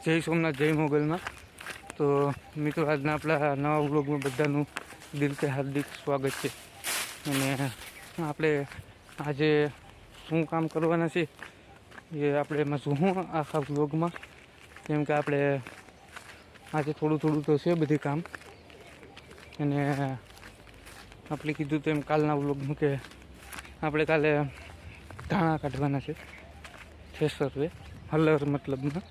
જય સોમનાથ, જય મોગલમાં. તો મિત્રો, આજના આપણા નવા વ્લોગમાં બધાનું દિલથી હાર્દિક સ્વાગત છે. અને આપણે આજે શું કામ કરવાના છે એ આપણે એમાં શું આખા વ્લોગમાં, કેમ કે આપણે આજે થોડું થોડું તો છે બધી કામ. અને આપણે કીધું તેમ કાલના વ્લોગમાં કે આપણે કાલે ધાણા કાઢવાના છે થેસર વે હલર મતલબમાં.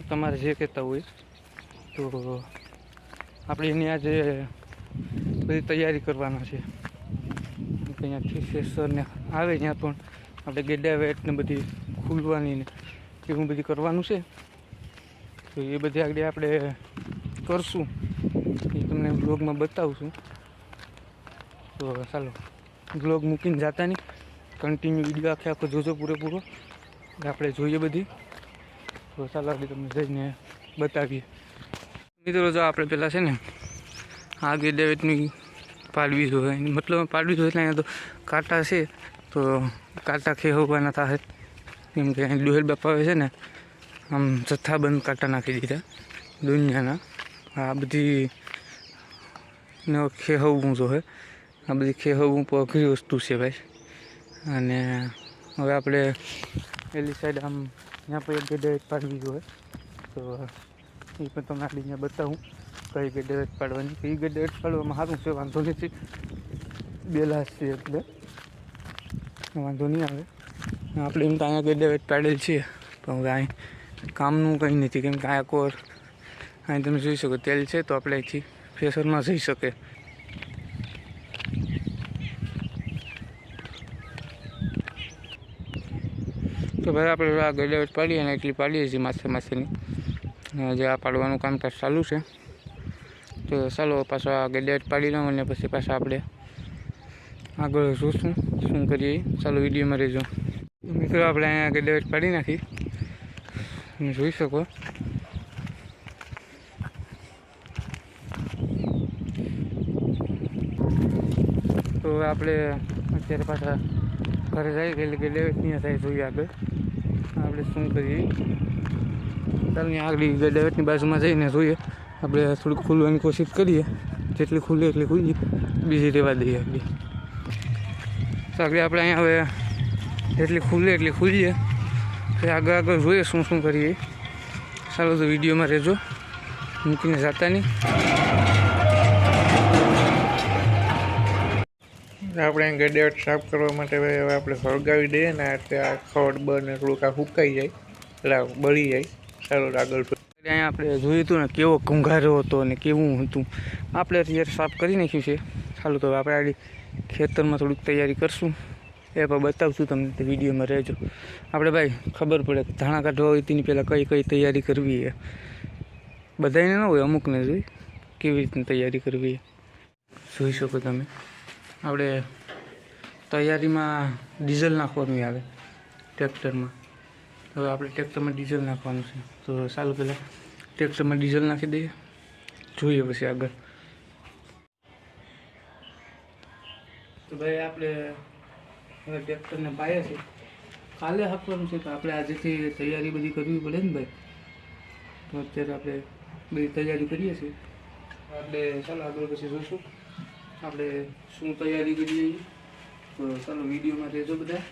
તમારે જે કહેતા હોય, તો આપણે એની આજે બધી તૈયારી કરવાના છે. અહીંયાથી સેસરને આવે ત્યાં પણ આપણે ગેડાવેટ ને બધી ખુલવાની ને એવું બધી કરવાનું છે. તો એ બધી આગળ આપણે કરશું. એ તમને બ્લોગમાં બતાવશું. તો ચાલો બ્લોગ મૂકીને જાતા નહીં. કન્ટિન્યુ વીડિયો આખે આખો જોજો પૂરેપૂરો. આપણે જોઈએ બધી. તો ચાલો આપણે તમને જઈને બતાવીએ. મિત્રો, જો આપણે પહેલાં છે ને આ ગેડેવેટની પાડવી જોઈએ મતલબ પાડવી જોઈએ એટલે અહીંયા તો કાંટા છે, તો કાંટા ખેવવાના થાય. કેમ કે અહીં ડોહેલ બાપાએ છે ને, આમ જથ્થાબંધ કાંટા નાખી દીધા દુનિયાના. આ બધી ને ખેહવવું જોઈએ આ બધી ખેહવવું પણ અઘરી વસ્તુ છે ભાઈ. અને હવે આપણે પેલી સાઈડ આમ ત્યાં પણ એક ગેડેવેટ પાડવી જોઈએ તો એ પણ તમને અહીંયા બતાવું કઈ ગેડેવેટ પાડવાની તો એ ગેડેવેટ પાડવામાં સારું છે વાંધો નથી બેલાસ છે એટલે વાંધો નહીં આવે આપણે એમ તો અહીંયા ગેડેવેટ પાડેલ છીએ પણ હવે અહીં કામનું કંઈ નથી કેમ કે અહીંયા કોર અહીં તમે જોઈ શકો તેલ છે તો આપણે અહીંથી ફેસરમાં જઈ શકે ભાઈ, આપણે આ ગેડેવેટ પાડીએ અને એટલી પાડીએ છીએ માથે માથેની. જે આ પાડવાનું કામકાજ ચાલુ છે, તો ચાલો પાછો આ ગેડેવેટ પાડી લઉં અને પછી પાછા આપણે આગળ જોશું, શું કરીએ. ચાલો વિડીયોમાં રહેજો. મિત્રો, આપણે અહીંયા ગેડેવેટ પાડી નાખી. તમે જોઈ શકો. તો આપણે અત્યારે પાછા ઘરે જઈ ગયેલી લેવેટ નહીં થાય જોઈએ આગળ. આપણે શું કરીએ? ચાલો ને આગળ ડેવેટની બાજુમાં જઈને જોઈએ. આપણે થોડુંક ખુલવાની કોશિશ કરીએ. જેટલી ખુલે એટલી ખુલી બીજી રહેવા દઈએ આગળ આગળ આપણે અહીંયા હવે જેટલી ખુલે એટલી ખુલીએ. પછી આગળ આગળ જોઈએ શું શું કરીએ. ચાલો તો વિડીયોમાં રહેજો. મૂકીને જાતા નહીં. આપણે ગડેટ સાફ કરવા માટે હવે આપણે સળગાવી દઈએ ને એટલે આ ખડ બને થોડુંક આ સુકાઈ જાય. એટલે બળી જાય. ચાલો આગળ અહીંયા આપણે જોયું હતું ને કેવો ઘૂંઘારો હતો અને કેવું હતું. આપણે અત્યારે સાફ કરી નાખ્યું છે. ચાલો તો આપણે આડી ખેતરમાં થોડીક તૈયારી કરશું. એ પણ બતાવશું તમને વિડીયોમાં રહેજો. આપણે ભાઈ ખબર પડે કે ધાણા કાઢવા હોય તેની પહેલાં કઈ કઈ તૈયારી કરવી એ બધાને ન હોય અમુકને જોઈ કેવી રીતની તૈયારી કરવી એ જોઈ શકો તમે. આપણે તૈયારીમાં ડીઝલ નાખવાનું આવે ટ્રેક્ટરમાં. હવે આપણે ટ્રેક્ટરમાં ડીઝલ નાખવાનું છે. તો ચાલો પહેલાં ટ્રેક્ટરમાં ડીઝલ નાખી દઈએ. જોઈએ પછી આગળ. તો ભાઈ આપણે હવે ટ્રેક્ટરને પાયા છે. કાલે હાંકવાનું છે તો આપણે આજેથી તૈયારી બધી કરવી પડે ને ભાઈ? તો અત્યારે આપણે બધી તૈયારી કરીએ છીએ. આપણે ચાલો આગળ પછી જોઈશું આપણે શું તૈયારી કરીએ તો ચાલો વિડીયોમાં રહેજો બધા.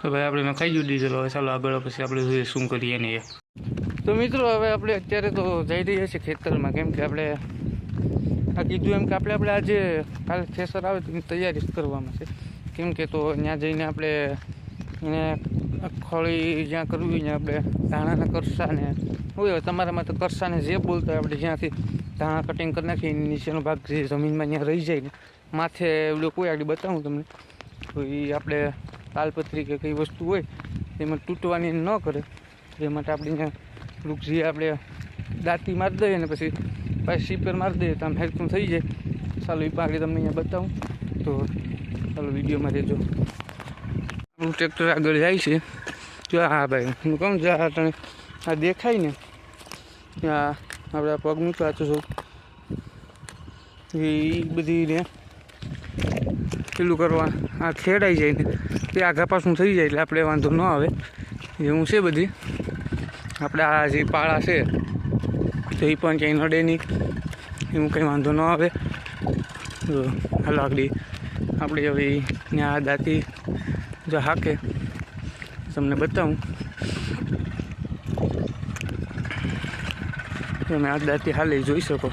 તો ભાઈ આપણે નખાઈ ગયું ડીઝલ હવે ચાલો આગળ પછી આપણે જોઈએ શું કરીએ ને એ. તો મિત્રો હવે આપણે અત્યારે તો જઈ રહ્યા છીએ ખેતરમાં. કેમ કે આપણે આ કીધું એમ કે આપણે આપણે આજે કાલે થેસર આવે તો એની તૈયારી જ કરવામાં છે. કેમ કે તો ત્યાં જઈને આપણે એને ખોળી જ્યાં કરવી ત્યાં આપણે ધાણાને કરસાને. હોય તમારામાં તો કરસાને જે બોલતા આપણે જ્યાંથી ધાણા કટિંગ કરી નાખીએ નીચેનો ભાગ જે જમીનમાં ત્યાં રહી જાય ને, માથે એવું કોઈ આગળ બતાવું તમને. તો એ આપણે તાલપત્રી કે કઈ વસ્તુ હોય, એમાં તૂટવાની ન કરે. એ માટે આપણે અહીંયા થોડુંક જે આપણે દાંતી મારી દઈએ ને પછી પાછી સીપર મારી દઈએ તો આમ હેલ્પફુલ થઈ જાય. ચાલો એ આગળ તમને અહીંયા બતાવું. તો ચાલો વિડીયોમાં રહેજો. આપણું ટ્રેક્ટર આગળ જાય છે. જો હા ભાઈ, હું કહું જો આ તને આ દેખાય ને ત્યાં આપણે આ પગ મૂકવા તો એ બધી ને પેલું કરવા, આ ખેડાઈ જાય ને તે આઘા પાછું થઈ જાય એટલે આપણે વાંધો ન આવે. એવું છે બધી. આપણે આ જે પાળા છે, તો એ પણ ક્યાંય નડે નહીં. એવું કંઈ વાંધો ન આવે. હાલો આગળ. આપણે હવે ત્યાં આ દાંતી જો હાકે. તમને બતાવું. તમે આ દાંતી હાલે જોઈ શકો.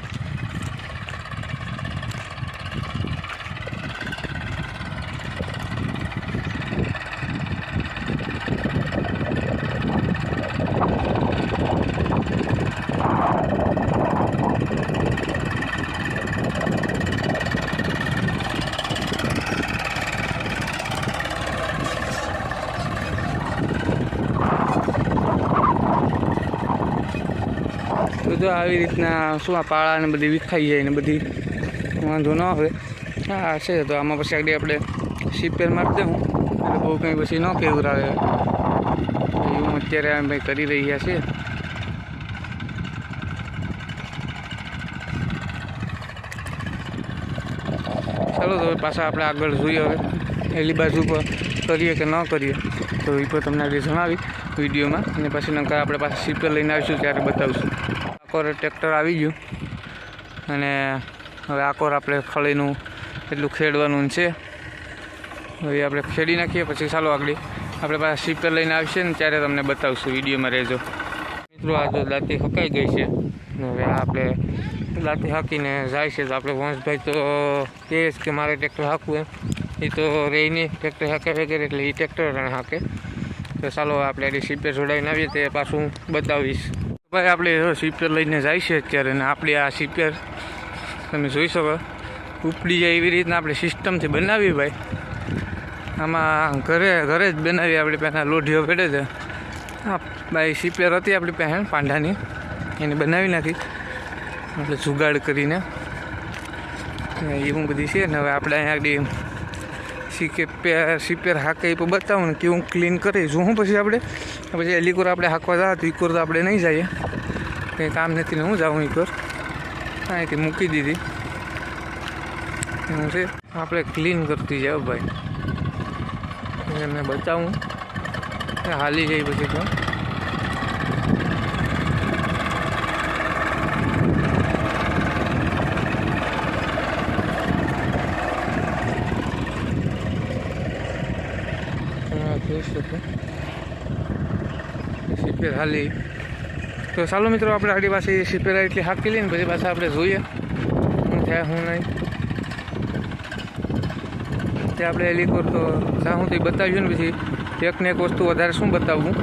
બધું આવી રીતના શું આ પાળા ને બધી વિખાઈ જાય ને બધી, વાંધો ન આવે. હા, છે તો આમાં પછી આગળ આપણે સીપેર મારી દઉં એટલે બહુ કંઈ પછી ન કેવરાવે. એવું અત્યારે અમે કરી રહ્યા છીએ. ચાલો તો હવે પાછા આપણે આગળ જોઈએ હવે. એલી બાજુ પર કરીએ કે ન કરીએ. તો એ પણ તમને આગળ જણાવી વિડીયોમાં. અને પછી નંકા આપણે પાછા સીપર લઈને આવીશું ત્યારે બતાવીશું. આકોર ટ્રેક્ટર આવી ગયું. અને હવે આકોર આપણે ખળીનું એટલું ખેડવાનું છે. હવે આપણે ખેડી નાખીએ, પછી ચાલો આગળ. આપણે પાછા સીપર લઈને આવશે ને ત્યારે તમને બતાવશું, વિડીયોમાં રહેજો. મિત્રો, આ તો દાંતી હકાઈ ગઈ છે. હવે આપણે દાંતી હાકીને જાય છે. તો આપણે વંશભાઈ તો કહે કે મારે ટ્રેક્ટર હાંકવું એમ. એ તો રહી નહીં, ટ્રેક્ટર હાકે વગેરે એટલે એ ટ્રેક્ટર હાકે. તો ચાલો, આપણે એની સીપે જોડાઈને આવીએ, તે પાછું બતાવીશ. ભાઈ, આપણે સ્વીપર લઈને જાય છે અત્યારે ને આપણે આ સ્વીપર તમે જોઈ શકો. ઉપડી જાય એવી રીતના આપણે સિસ્ટમથી બનાવી ભાઈ. આમાં ઘરે ઘરે જ બનાવી આપણી પહેલાં લોઢીઓ ફેડે છે. હા ભાઈ સીપેર હતી આપણી પહેણ પાંડાની. એને બનાવી નાખી. એટલે જુગાડ કરીને. એવું બધી છે ને, હવે આપણે અહીંયા આગળ સીકે પેર સિપેર હાકે પણ બતાવું ને કેવું ક્લીન કરી હું પછી આપણે? પછી એલિકોર આપણે હાંકવા જાય તો ઇકોર તો આપણે નહીં જઈએ. કંઈ કામ નથી ને હું જાઉં ઇકોર અહીંથી મૂકી દીધી. એવું છે. આપણે ક્લીન કરતી જાવ ભાઈ. એને બતાવું. હાલી જાય પછી તો હા, જોઈ શકો સિપેર હાલી. તો ચાલો મિત્રો, આપણે આડી પાસે સિપેરા એટલી હાકી લઈને પછી પાછા આપણે જોઈએ. શું થાય, શું નહીં. તે આપણે એલિકોર તો જ્યાં તો બતાવ્યું ને પછી એક ને એક વસ્તુ વધારે શું બતાવવું?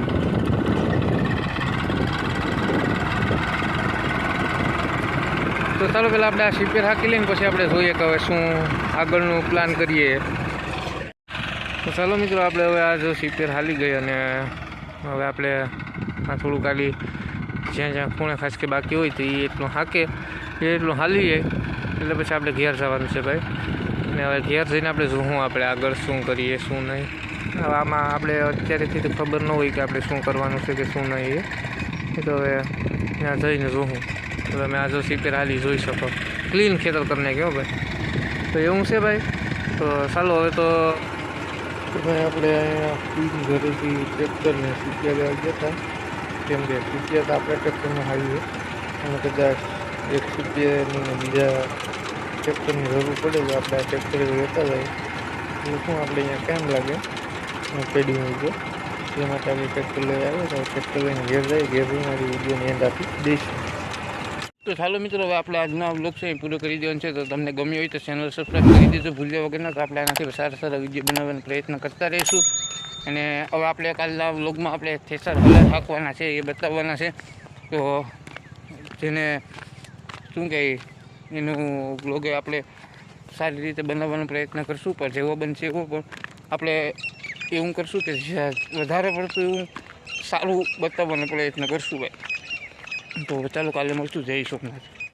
તો ચાલો પહેલાં આપણે આ સિપેર હાકી લઈને પછી આપણે જોઈએ કે હવે શું આગળનું પ્લાન કરીએ. તો ચાલો મિત્રો, આપણે હવે આ જો સિપેર હાલી ગઈ અને હવે આપણે આ થોડું ખાલી જ્યાં જ્યાં ખૂણે ખાસ કે બાકી હોય તો એ એટલું હાકે, એ એટલું હાલી જાય એટલે પછી આપણે ઘેર જવાનું છે ભાઈ. અને હવે ઘેર જઈને આપણે શું આપણે આગળ શું કરીએ, શું નહીં? હવે આમાં આપણે અત્યારેથી તો ખબર ન હોય કે આપણે શું કરવાનું છે કે શું નહીં એ. તો હવે ત્યાં જઈને જોઉં તો તમે આ જો સિત્તેર હાલી જોઈ શકો. ક્લીન ખેતર કરીને કહો ભાઈ. તો એવું છે ભાઈ. તો ચાલો હવે તો ભાઈ આપણે અહીંયા ઘરેથી સીપિયા લેવા ગયા હતા. કેમ કે સીપિયા તો આપણે ટેક્ટરમાં હાવીએ અને કદાચ એક સીપિયાની બીજા ટ્રેક્ટરની જરૂર પડે તો આપણે આ ટ્રેક્ટર લેતા જાય એટલે શું આપણે અહીંયા કેમ લાગે? હોય છે એ માટે આપણે ટ્રેક્ટર લઈ આવ્યો તો ટ્રેક્ટર લઈને ઘેર જાય ઘેર જઈને મારી વિડીયોની એન્ડ આપી દઈશું. તો ચાલો મિત્રો, હવે આપણે આજનો બ્લોગ છે એ પૂરો કરી દેવાનો છે. તો તમને ગમ્યો હોય તો ચેનલ સબસ્ક્રાઈબ કરી દેજો. ભૂલ્યા વગરના તો આપણે આનાથી સારા સારા વીડિયો બનાવવાનો પ્રયત્ન કરતા રહીશું. અને હવે આપણે કાલના વ્લોગમાં આપણે થેસર હલર હાંકવાના છે, એ બતાવવાના છે. તો જેને શું કહે એનું વ્લોગે આપણે સારી રીતે બનાવવાનો પ્રયત્ન કરશું, પણ જેવો બનશે એવો પણ આપણે એવું કરશું કે વધારે પડતું એવું સારું બતાવવાનો પ્રયત્ન કરશું ભાઈ. તો ચાલો કાલે મળશું. જય સોમનાથ.